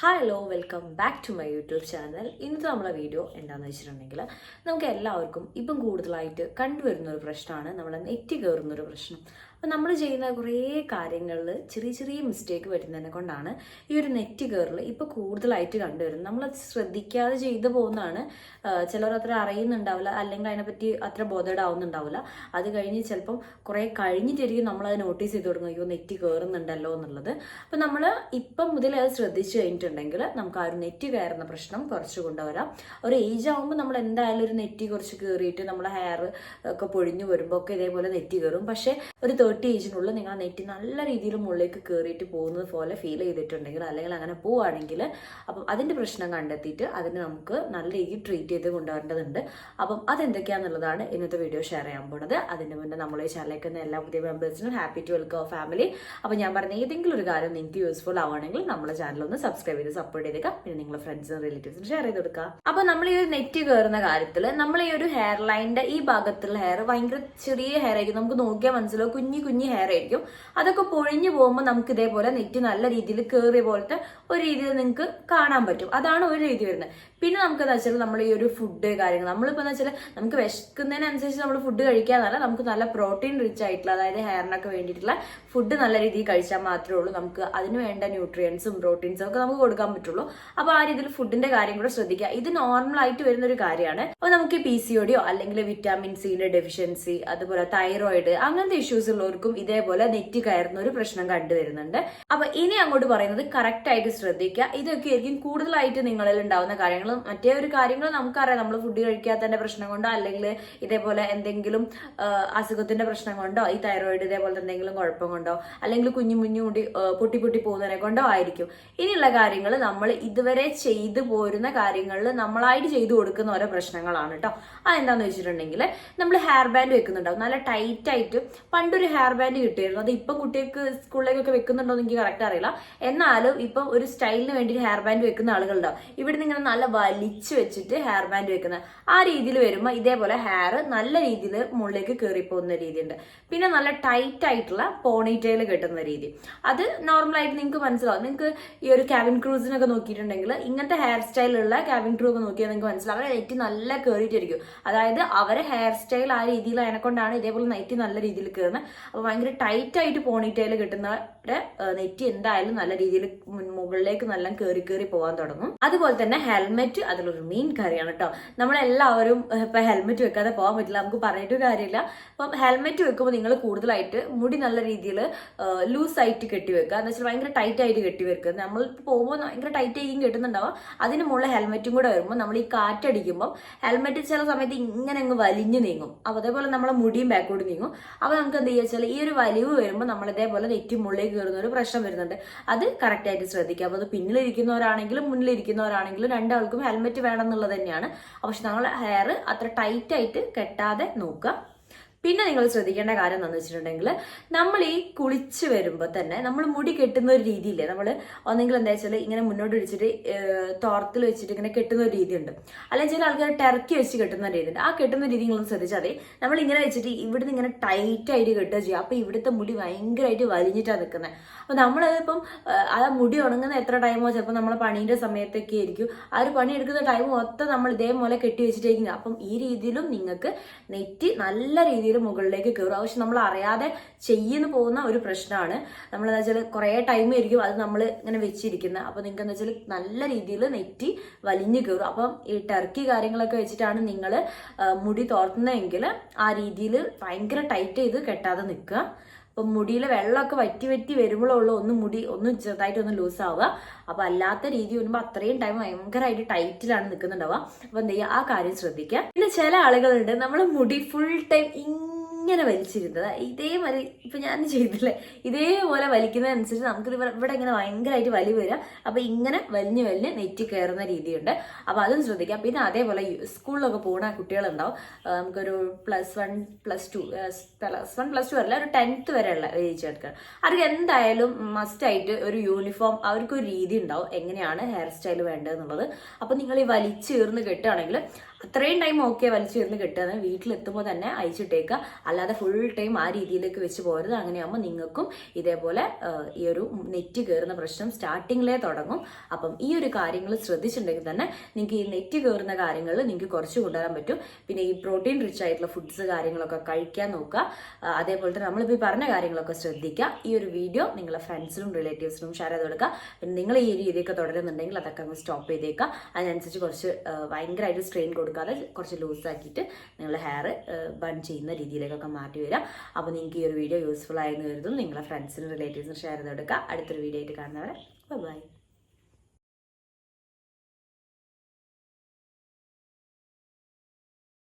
Hello welcome back to my YouTube channel ഇന്നത്തെ നമ്മുടെ video എന്താണെന്ന് വെച്ചിട്ടുണ്ടെങ്കിൽ നമുക്ക് എല്ലാവർക്കും ഇപ്പം കൂടുതലായിട്ട് കണ്ടുവരുന്ന ഒരു പ്രശ്നമാണ്. നമ്മളെ നെറ്റ് കയറുന്ന ഒരു പ്രശ്നം. അപ്പം നമ്മൾ ചെയ്യുന്ന കുറേ കാര്യങ്ങളിൽ ചെറിയ ചെറിയ മിസ്റ്റേക്ക് വരുന്നതിനെ കൊണ്ടാണ് ഈ ഒരു നെറ്റ് കയറിൽ ഇപ്പോൾ കൂടുതലായിട്ട് കണ്ടുവരുന്നത്. നമ്മൾ ശ്രദ്ധിക്കാതെ ചെയ്തു പോകുന്നതാണ്. ചിലർ അത്ര അറിയുന്നുണ്ടാവില്ല അല്ലെങ്കിൽ അതിനെപ്പറ്റി അത്ര ബോധേഡ് ആവുന്നുണ്ടാവില്ല അത് കഴിഞ്ഞ് ചിലപ്പം കുറേ കഴിഞ്ഞിട്ടായിരിക്കും നമ്മളത് നോട്ടീസ് ചെയ്ത് തുടങ്ങും അയ്യോ നെറ്റ് കയറുന്നുണ്ടല്ലോ എന്നുള്ളത്. അപ്പം നമ്മൾ ഇപ്പം മുതൽ അത് ശ്രദ്ധിച്ചു കഴിഞ്ഞിട്ടുണ്ടെങ്കിൽ നമുക്ക് ആ ഒരു നെറ്റ് കയറുന്ന പ്രശ്നം കുറച്ച് കൊണ്ടുവരാം. ഒരു ഏജ് ആകുമ്പോൾ നമ്മൾ എന്തായാലും ഒരു നെറ്റി കുറച്ച് കയറിയിട്ട് നമ്മുടെ ഹെയർ ഒക്കെ പൊഴിഞ്ഞു വരുമ്പോൾ ഒക്കെ ഇതേപോലെ നെറ്റ് കയറും പക്ഷേ ഒരു തേർട്ടി ഏജിനുള്ളിൽ നിങ്ങൾ നെറ്റ് നല്ല രീതിയിൽ മുകളിലേക്ക് കയറിയിട്ട് പോകുന്നത് പോലെ ഫീൽ ചെയ്തിട്ടുണ്ടെങ്കിൽ അല്ലെങ്കിൽ അങ്ങനെ പോവുകയാണെങ്കിൽ അപ്പം അതിന്റെ പ്രശ്നം കണ്ടെത്തിയിട്ട് അതിന് നമുക്ക് നല്ല രീതിയിൽ ട്രീറ്റ് ചെയ്ത് കൊണ്ടുവരേണ്ടതുണ്ട്. അപ്പം അതെന്തൊക്കെയാണെന്നുള്ളതാണ് ഇന്നത്തെ വീഡിയോ ഷെയർ ചെയ്യാൻ പോണത്. അതിന് മുന്നേ നമ്മൾ ഈ ചാനലിലേക്ക് എല്ലാ പുതിയ മെമ്പേഴ്സിനും ഹാപ്പി ടു വെൽക്കം ഫാമിലി അപ്പം ഞാൻ പറഞ്ഞ ഏതെങ്കിലും ഒരു കാര്യം നിങ്ങൾക്ക് യൂസ്ഫുൾ ആവുകയാണെങ്കിൽ നമ്മളെ ചാനൽ ഒന്ന് സബ്സ്ക്രൈബ് ചെയ്ത് സപ്പോർട്ട് ചെയ്തേക്കാം. പിന്നെ നിങ്ങളുടെ ഫ്രണ്ട്സിനും റിലേറ്റീവ്സിനും ഷെയർ ചെയ്ത് കൊടുക്കുക. അപ്പം നമ്മൾ ഈ ഒരു നെറ്റ് കയറുന്ന കാര്യത്തിൽ നമ്മൾ ഈ ഒരു ഹെയർ ലൈന്റെ ഈ ഭാഗത്തുള്ള ഹെയർ ഭയങ്കര ചെറിയ ഹെയർ ആയിരിക്കും. നമുക്ക് നോക്കിയാൽ മനസ്സിലാവും. കുഞ്ഞു കുഞ്ഞു കുഞ്ഞു ഹെയർ ആയിരിക്കും. അതൊക്കെ പൊഴിഞ്ഞു പോകുമ്പോൾ നമുക്ക് ഇതേപോലെ നെറ്റ് നല്ല രീതിയിൽ കയറിയ പോലത്തെ ഒരു രീതിയിൽ നിങ്ങൾക്ക് കാണാൻ പറ്റും. അതാണ് ഒരു രീതി വരുന്നത്. പിന്നെ നമുക്ക് എന്താ വെച്ചാൽ നമ്മൾ ഈ ഒരു ഫുഡ് കാര്യങ്ങൾ നമ്മളിപ്പോൾ എന്ന് വെച്ചാൽ നമുക്ക് വിശക്കുന്നതിനനുസരിച്ച് നമ്മൾ ഫുഡ് കഴിക്കാന്നല്ല നമുക്ക് നല്ല പ്രോട്ടീൻ റിച്ച് ആയിട്ടുള്ള അതായത് ഹെയറിനൊക്കെ വേണ്ടിയിട്ടുള്ള ഫുഡ് നല്ല രീതിയിൽ കഴിച്ചാൽ മാത്രമേ ഉള്ളൂ. നമുക്ക് അതിന് വേണ്ട ന്യൂട്രിയൻസും പ്രോട്ടീൻസും ഒക്കെ നമുക്ക് കൊടുക്കാൻ പറ്റുള്ളൂ. അപ്പോൾ ആ രീതിയിൽ ഫുഡിന്റെ കാര്യം കൂടെ ശ്രദ്ധിക്കുക. ഇത് നോർമൽ ആയിട്ട് വരുന്ന ഒരു കാര്യമാണ്. അപ്പോൾ നമുക്ക് പി സി ഒടിയോ അല്ലെങ്കിൽ വിറ്റാമിൻ സിയുടെ ഡെഫിഷ്യൻസി അതുപോലെ തൈറോയിഡ് അങ്ങനത്തെ ഇഷ്യൂസ് ഉള്ളവർക്കും ഇതേപോലെ നെറ്റ് കയറുന്ന ഒരു പ്രശ്നം കണ്ടുവരുന്നുണ്ട്. അപ്പൊ ഇനി അങ്ങോട്ട് പറയുന്നത് കറക്റ്റ് ആയിട്ട് ശ്രദ്ധിക്കുക. ഇതൊക്കെ ആയിരിക്കും കൂടുതലായിട്ട് നിങ്ങളിൽ ഉണ്ടാവുന്ന കാര്യങ്ങൾ മറ്റേ ഒരു കാര്യങ്ങൾ നമുക്കറിയാം. നമ്മൾ ഫുഡ് കഴിക്കാത്തതിന്റെ പ്രശ്നം കൊണ്ടോ അല്ലെങ്കിൽ ഇതേപോലെ എന്തെങ്കിലും അസുഖത്തിന്റെ പ്രശ്നം കൊണ്ടോ ഈ തൈറോയിഡ് ഇതേപോലത്തെ എന്തെങ്കിലും കുഴപ്പം കൊണ്ടോ അല്ലെങ്കിൽ കുഞ്ഞു കുഞ്ഞു മുടി പൊട്ടി പൊട്ടി പോകുന്നതിനെ കൊണ്ടോ ആയിരിക്കും. ഇനിയുള്ള കാര്യങ്ങൾ നമ്മൾ ഇതുവരെ ചെയ്തു പോരുന്ന കാര്യങ്ങളിൽ നമ്മളായിട്ട് ചെയ്തു കൊടുക്കുന്ന ഓരോ പ്രശ്നങ്ങളാണ് കേട്ടോ അതെന്താന്ന് വെച്ചിട്ടുണ്ടെങ്കിൽ നമ്മൾ ഹെയർ ബാൻഡ് വെക്കുന്നുണ്ടാവും. നല്ല ടൈറ്റ് ആയിട്ട് പണ്ടൊരു ഹെയർ ബാൻഡ് കിട്ടിയിരുന്നു. അത് ഇപ്പം കുട്ടികൾക്ക് സ്കൂളിലേക്കൊക്കെ വെക്കുന്നുണ്ടോ എന്ന് എനിക്ക് കറക്റ്റ് അറിയില്ല. എന്നാലും ഇപ്പം ഒരു സ്റ്റൈലിന് വേണ്ടി ഹെയർ ബാൻഡ് വെക്കുന്ന ആളുകളുണ്ടാവും ഇവിടെ ഇങ്ങനെ നല്ല വലിച്ചു വെച്ചിട്ട് ഹെയർ ബാൻഡ് വെക്കുന്നത്. ആ രീതിയിൽ വരുമ്പോൾ ഇതേപോലെ ഹെയർ നല്ല രീതിയിൽ മുകളിലേക്ക് കയറി പോകുന്ന രീതിയുണ്ട്. പിന്നെ നല്ല ടൈറ്റ് ആയിട്ടുള്ള പോണിറ്റെയിൽ കെട്ടുന്ന രീതി. അത് നോർമലായിട്ട് നിങ്ങൾക്ക് മനസ്സിലാവും. നിങ്ങൾക്ക് ഈ ഒരു ക്യാബിൻ ക്രൂസിനൊക്കെ നോക്കിയിട്ടുണ്ടെങ്കിൽ ഇങ്ങനത്തെ ഹെയർ സ്റ്റൈലുള്ള ക്യാബിൻ ക്രൂ ഒക്കെ നോക്കിയാൽ നിങ്ങൾക്ക് മനസ്സിലാവും. അവരെ നെറ്റ് നല്ല കയറിയിട്ടിരിക്കും അതായത് അവരെ ഹെയർ സ്റ്റൈൽ ആ രീതിയിൽ അതിനെക്കൊണ്ടാണ് ഇതേപോലെ നെറ്റ് നല്ല രീതിയിൽ കയറുന്നത്. അപ്പോൾ ഭയങ്കര ടൈറ്റ് ആയിട്ട് പോണിറ്റെയിൽ നെറ്റ് എന്തായാലും നല്ല രീതിയിൽ മുകളിലേക്ക് നല്ല കയറി കയറി പോകാൻ തുടങ്ങും. അതുപോലെ തന്നെ ഹെൽമെറ്റ് അതിലൊരു മെയിൻ കാര്യമാണ് കേട്ടോ നമ്മളെല്ലാവരും ഇപ്പൊ ഹെൽമെറ്റ് വെക്കാതെ പോകാൻ പറ്റില്ല. നമുക്ക് പറഞ്ഞിട്ട് കാര്യമില്ല. അപ്പം ഹെൽമെറ്റ് വെക്കുമ്പോൾ നിങ്ങൾ കൂടുതലായിട്ട് മുടി നല്ല രീതിയിൽ ലൂസ് ആയിട്ട് കെട്ടി വെക്കുക. എന്ന് വെച്ചാൽ ഭയങ്കര ടൈറ്റ് ആയിട്ട് കെട്ടി വെക്കുക. നമ്മൾ പോകുമ്പോൾ ഭയങ്കര ടൈറ്റ് ആയിരിക്കും കെട്ടുന്നുണ്ടാവുക അതിന് മുകളിൽ ഹെൽമെറ്റും കൂടെ വരുമ്പോൾ നമ്മൾ ഈ കാറ്റടിക്കുമ്പോൾ ഹെൽമെറ്റ് ചില സമയത്ത് ഇങ്ങനെ അങ്ങ് വലിഞ്ഞു നീങ്ങും. അപ്പോൾ അതേപോലെ നമ്മളെ മുടിയും ബാക്കോട്ട് നീങ്ങും. അപ്പോൾ നമുക്ക് എന്ത് ചെയ്യുക വെച്ചാൽ ഈ ഒരു വലിവ് വരുമ്പോൾ നമ്മൾ ഇതേപോലെ നെറ്റി മുകളിലേക്ക് കയറുന്ന ഒരു പ്രശ്നം വരുന്നുണ്ട്. അത് കറക്റ്റായിട്ട് ശ്രദ്ധിക്കുക. അപ്പോൾ അത് പിന്നിലിരിക്കുന്നവരാണെങ്കിലും മുന്നിലിരിക്കുന്നവരാണെങ്കിലും രണ്ടാൾക്കും ഹെൽമെറ്റ് വേണം എന്നുള്ളത് തന്നെയാണ്. പക്ഷെ നമ്മൾ ഹെയർ അത്ര ടൈറ്റായിട്ട് കെട്ടാതെ നോക്കുക. പിന്നെ നിങ്ങൾ ശ്രദ്ധിക്കേണ്ട കാര്യം എന്താണെന്ന് വെച്ചിട്ടുണ്ടെങ്കിൽ നമ്മൾ ഈ കുളിച്ച് വരുമ്പോൾ തന്നെ നമ്മൾ മുടി കെട്ടുന്ന ഒരു രീതിയില്ലേ? നമ്മൾ ഒന്നെങ്കിൽ എന്താ വെച്ചാൽ ഇങ്ങനെ മുന്നോട്ട് പിടിച്ചിട്ട് തോർത്തിൽ വെച്ചിട്ട് ഇങ്ങനെ കെട്ടുന്ന ഒരു രീതിയുണ്ട്. അല്ലെങ്കിൽ ചില ആൾക്കാർ ടെറക്കി വെച്ച് കെട്ടുന്ന രീതിയുണ്ട്. ആ കെട്ടുന്ന രീതി നിങ്ങൾ ശ്രദ്ധിച്ചാൽ മതി. നമ്മൾ ഇങ്ങനെ വെച്ചിട്ട് ഇവിടുന്ന് ഇങ്ങനെ ടൈറ്റ് ആയിട്ട് കെട്ടുക ചെയ്യുക. അപ്പോൾ ഇവിടുത്തെ മുടി ഭയങ്കരമായിട്ട് വലിഞ്ഞിട്ടാണ് നിൽക്കുന്നത് അപ്പോൾ നമ്മൾ ഇപ്പം ആ മുടി ഉണങ്ങുന്ന എത്ര ടൈമോ ചിലപ്പോൾ നമ്മൾ പണീന്റെ സമയത്തൊക്കെ ആയിരിക്കും. ആ ഒരു പണി എടുക്കുന്ന ടൈം മൊത്തം നമ്മൾ ഇതേപോലെ കെട്ടി വെച്ചിട്ടേക്കും അപ്പം ഈ രീതിയിലും നിങ്ങൾക്ക് നെറ്റ് നല്ല രീതിയിൽ മുകളിലേക്ക് കയറും പക്ഷെ നമ്മൾ അറിയാതെ ചെയ്യുന്നു പോകുന്ന ഒരു പ്രശ്നമാണ്. നമ്മൾ എന്താ വെച്ചാൽ കുറേ ടൈം ആയിരിക്കും അത് നമ്മൾ ഇങ്ങനെ വെച്ചിരിക്കുന്നത് അപ്പോൾ നിങ്ങൾക്ക് എന്താ വെച്ചാൽ നല്ല രീതിയിൽ നെറ്റി വലിഞ്ഞു കയറും അപ്പം ഈ ടർക്കി കാര്യങ്ങളൊക്കെ വെച്ചിട്ടാണ് നിങ്ങൾ മുടി തോർത്തുന്നതെങ്കിൽ ആ രീതിയിൽ ഭയങ്കര ടൈറ്റ് ചെയ്ത് കെട്ടാതെ നിൽക്കുക. അപ്പം മുടിയിൽ വെള്ളമൊക്കെ വറ്റി വറ്റി വരുമ്പോഴുള്ളൂ ഒന്ന് മുടി ഒന്ന് ചെറുതായിട്ട് ഒന്ന് ലൂസ് ആവുക അപ്പോൾ അല്ലാത്ത രീതി വരുമ്പോൾ അത്രയും ടൈം ഭയങ്കരമായിട്ട് ടൈറ്റിലാണ് നിൽക്കുന്നുണ്ടാവുക. അപ്പോൾ എന്ത് ചെയ്യുക? ആ കാര്യം ശ്രദ്ധിക്കുക. പിന്നെ ചില ആളുകളുണ്ട് നമ്മൾ മുടി ഫുൾ ടൈം വലിച്ചിരുന്നത്. ഇതേമാതിരി ഇപ്പം ഞാൻ ചെയ്തില്ലേ? ഇതേപോലെ വലിക്കുന്നതനുസരിച്ച് നമുക്ക് ഇവിടെ ഇങ്ങനെ ഭയങ്കരമായിട്ട് വലി വരിക. അപ്പോൾ ഇങ്ങനെ വലിഞ്ഞ് വലിഞ്ഞ് നെറ്റ് കയറുന്ന രീതിയുണ്ട്. അപ്പോൾ അതും ശ്രദ്ധിക്കാം പിന്നെ അതേപോലെ സ്കൂളിലൊക്കെ പോകുന്ന കുട്ടികളുണ്ടാവും. നമുക്കൊരു plus one plus two plus one plus two അല്ല ഒരു ടെൻത്ത് വരെയുള്ള ഏജ് എടുക്കുക അവർക്ക് എന്തായാലും മസ്റ്റായിട്ട് ഒരു യൂണിഫോം അവർക്ക് ഒരു രീതി ഉണ്ടാവും എങ്ങനെയാണ് ഹെയർ സ്റ്റൈൽ വേണ്ടതെന്നുള്ളത്. അപ്പോൾ നിങ്ങൾ ഈ വലിച്ചേർന്ന് കെട്ടുകയാണെങ്കിൽ അത്രയും ടൈം ഓക്കെ വലിച്ചു വരുന്ന കിട്ടുന്നത് വീട്ടിലെത്തുമ്പോൾ തന്നെ അയച്ചിട്ടേക്കുക അല്ലാതെ ഫുൾ ടൈം ആ രീതിയിലേക്ക് വെച്ച് പോരുത്. അങ്ങനെയാകുമ്പോൾ നിങ്ങൾക്കും ഇതേപോലെ ഈ ഒരു നെറ്റ് കയറുന്ന പ്രശ്നം സ്റ്റാർട്ടിങ്ങിലേ തുടങ്ങും. അപ്പം ഈ ഒരു കാര്യങ്ങൾ ശ്രദ്ധിച്ചിട്ടുണ്ടെങ്കിൽ തന്നെ നിങ്ങൾക്ക് ഈ നെറ്റ് കയറുന്ന കാര്യങ്ങളിൽ നിങ്ങൾക്ക് കുറച്ച് കൊണ്ടുവരാൻ പറ്റും. പിന്നെ ഈ പ്രോട്ടീൻ റിച്ച് ആയിട്ടുള്ള ഫുഡ്സ് കാര്യങ്ങളൊക്കെ കഴിക്കാൻ നോക്കുക. അതേപോലെ തന്നെ നമ്മളിപ്പോൾ പറഞ്ഞ കാര്യങ്ങളൊക്കെ ശ്രദ്ധിക്കുക. ഈ ഒരു വീഡിയോ നിങ്ങളെ ഫ്രണ്ട്സിനും റിലേറ്റീവ്സിനും ഷെയർ ചെയ്ത് കൊടുക്കുക. പിന്നെ നിങ്ങൾ ഈ രീതിയൊക്കെ തുടരുന്നുണ്ടെങ്കിൽ അതൊക്കെ അങ്ങ് സ്റ്റോപ്പ് ചെയ്തേക്കുക. അതിനനുസരിച്ച് കുറച്ച് ഭയങ്കരമായിട്ട് സ്ട്രെയിൻ കൊടുക്കാതെ കുറച്ച് ലൂസാക്കിയിട്ട് നിങ്ങൾ നിങ്ങളുടെ ഹെയർ ബൺ ചെയ്യുന്ന രീതിയിലേക്കൊക്കെ മാറ്റി വരിക അപ്പോൾ നിങ്ങൾക്ക് ഈ ഒരു വീഡിയോ യൂസ്ഫുൾ ആയെന്ന് കരുതും നിങ്ങളെ ഫ്രണ്ട്സിനും റിലേറ്റീവ്സിനും ഷെയർ ചെയ്ത് കൊടുക്കുക അടുത്തൊരു വീഡിയോ ആയിട്ട് കാണുന്നവരെ ബൈ